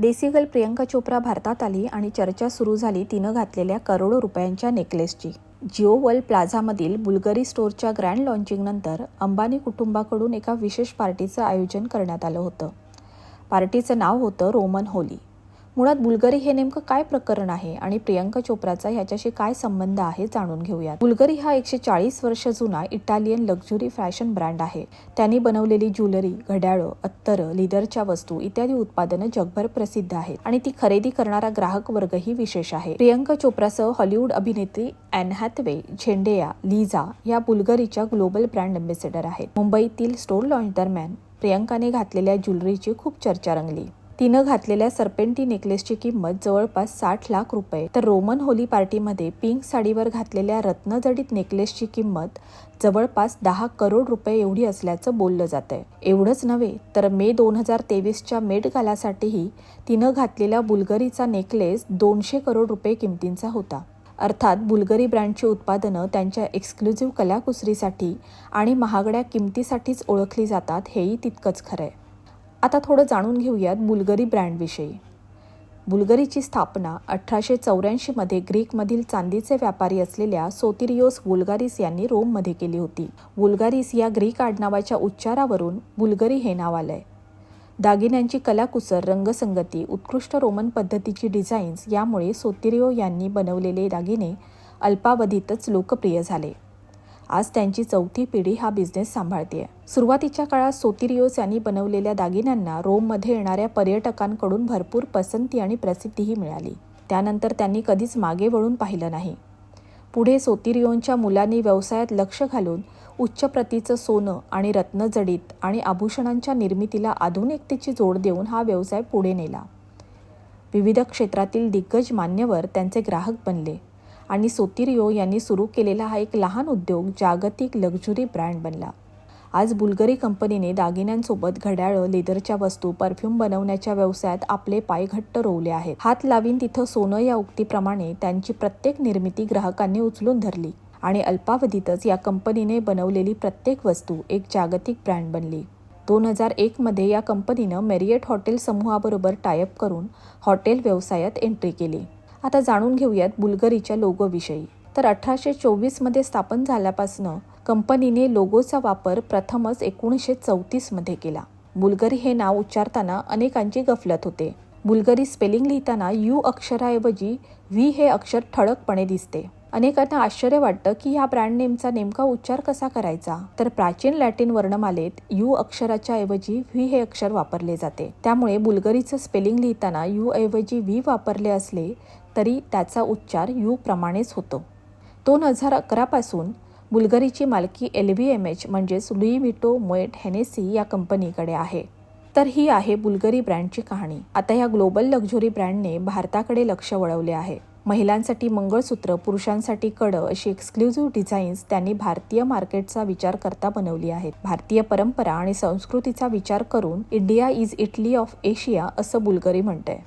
देसी girl Priyanka Chopra भारतात आली आणि चर्चा सुरू झाली तिनं घातलेल्या करोडो रुपयांच्या नेकलेसची. जिओ वर्ल्ड प्लाझामधील बुल्गरी स्टोअरच्या ग्रँड लॉन्चिंगनंतर अंबानी कुटुंबाकडून एका विशेष पार्टीचं आयोजन करण्यात आलं होतं. पार्टीचं नाव होतं रोमन होली. मुळात बुलगरी हे नेमकं काय प्रकरण आहे आणि प्रियंका चोप्राचा ह्याच्याशी काय संबंध आहे जाणून घेऊयात. बुलगरी हा एकशे चाळीस वर्ष जुना इटालियन लक्झुरी फॅशन ब्रँड आहे. त्यांनी बनवलेली ज्वेलरी घड्याळं अत्तरं लिदरच्या वस्तू इत्यादी उत्पादनं जगभर प्रसिद्ध आहेत आणि ती खरेदी करणारा ग्राहक वर्गही विशेष आहे. प्रियंका चोप्रासह हॉलिवूड अभिनेत्री अॅन हॅथवे झेंडेया लिझा या बुलगरीच्या ग्लोबल ब्रँड अँबेसेडर आहेत. मुंबईतील स्टोर लॉन्च दरम्यान प्रियंकाने घातलेल्या ज्वेलरीची खूप चर्चा रंगली. तिनं घातलेल्या सर्पेंटी नेकलेसची किंमत जवळपास साठ लाख रुपये. तर रोमन होली पार्टीमध्ये पिंक साडीवर घातलेल्या रत्नजडित नेकलेसची किंमत जवळपास दहा करोड रुपये एवढी असल्याचं बोललं जात आहे एवढंच नव्हे तर मे दोन हजार तेवीसच्या मेट गालासाठीही तिनं घातलेला बुलगरीचा नेकलेस दोनशे करोड रुपये किमतींचा होता. अर्थात बुलगरी ब्रँडची उत्पादनं त्यांच्या एक्सक्लुझिव्ह कलाकुसरीसाठी आणि महागड्या किमतीसाठीच ओळखली जातात हेही तितकंच खरं आहे आता थोडं जाणून घेऊयात बुल्गरी ब्रँडविषयी. बुल्गरीची स्थापना अठराशे चौऱ्याऐंशीमध्ये ग्रीकमधील चांदीचे व्यापारी असलेल्या सोतिरियोस वुल्गारिस यांनी रोममध्ये केली होती. वुल्गारिस या ग्रीक आडनावाच्या उच्चारावरून बुल्गरी हे नाव आलंय. दागिन्यांची कलाकुसर रंगसंगती उत्कृष्ट रोमन पद्धतीची डिझाईन्स यामुळे सोतिरियो यांनी बनवलेले दागिने अल्पावधीतच लोकप्रिय झाले. आज त्यांची चौथी पिढी हा बिझनेस सांभाळते सुरुवातीच्या काळात सोतिरियोस यांनी बनवलेल्या दागिन्यांना रोममध्ये येणाऱ्या पर्यटकांकडून भरपूर पसंती आणि प्रसिद्धीही मिळाली. त्यानंतर त्यांनी कधीच मागे वळून पाहिलं नाही. पुढे सोतिरियोनच्या मुलांनी व्यवसायात लक्ष घालून उच्च प्रतीचं सोनं आणि रत्नजडीत आणि आभूषणांच्या निर्मितीला आधुनिकतेची जोड देऊन हा व्यवसाय पुढे नेला. विविध क्षेत्रातील दिग्गज मान्यवर त्यांचे ग्राहक बनले. आणि सोतिरियो यांनी सुरू केलेला हा एक लहान उद्योग जागतिक लक्झुरी ब्रँड बनला. आज बुल्गरी कंपनीने दागिन्यांसोबत घड्याळं लेदरच्या वस्तू परफ्यूम बनवण्याच्या व्यवसायात आपले पाय घट्ट रोवले आहेत. हात लावीन तिथं सोनं या उक्तीप्रमाणे त्यांची प्रत्येक निर्मिती ग्राहकांनी उचलून धरली आणि अल्पावधीतच या कंपनीने बनवलेली प्रत्येक वस्तू एक जागतिक ब्रँड बनली. दोन हजार एकमध्ये या कंपनीनं मेरियट हॉटेल समूहाबरोबर टायअप करून हॉटेल व्यवसायात एंट्री केली. आता जाणून घेऊयात बुल्गरीच्या लोगोविषयी. तर अठराशे चोवीसमध्ये स्थापन झाल्यापासनं कंपनीने लोगोचा वापर प्रथमच एकोणीसशे चौतीसमध्ये केला. बुल्गरी हे नाव उच्चारताना अनेकांची गफलत होते. बुल्गरी स्पेलिंग लिहिताना यू अक्षराऐवजी व्ही हे अक्षर ठळकपणे दिसते. अनेकांना आश्चर्य वाटतं की ह्या ब्रँड नेमचा नेमका उच्चार कसा करायचा? तर प्राचीन लॅटिन वर्णमालेत यू अक्षराच्या ऐवजी व्ही हे अक्षर वापरले जाते. त्यामुळे बुल्गरीचं स्पेलिंग लिहिताना यू ऐवजी व्ही वापरले असले तरी त्याचा उच्चार यू प्रमाणेच होतो. दोन हजार अकरापासून बुल्गरीची मालकी एल व्ही एम एच म्हणजेच लुई विटो मोएट हेनेसी या कंपनीकडे आहे. तर ही आहे बुल्गरी ब्रँडची कहाणी. आता या ग्लोबल लक्झुरी ब्रँडने भारताकडे लक्ष वळवले आहे. महिलांसाठी मंगळसूत्र पुरुषांसाठी कडं अशी एक्सक्लुझिव्ह डिझाईन्स त्यांनी भारतीय मार्केटचा विचार करता बनवली आहेत. भारतीय परंपरा आणि संस्कृतीचा विचार करून India is Italy of Asia असं बुल्गरी म्हणतंय.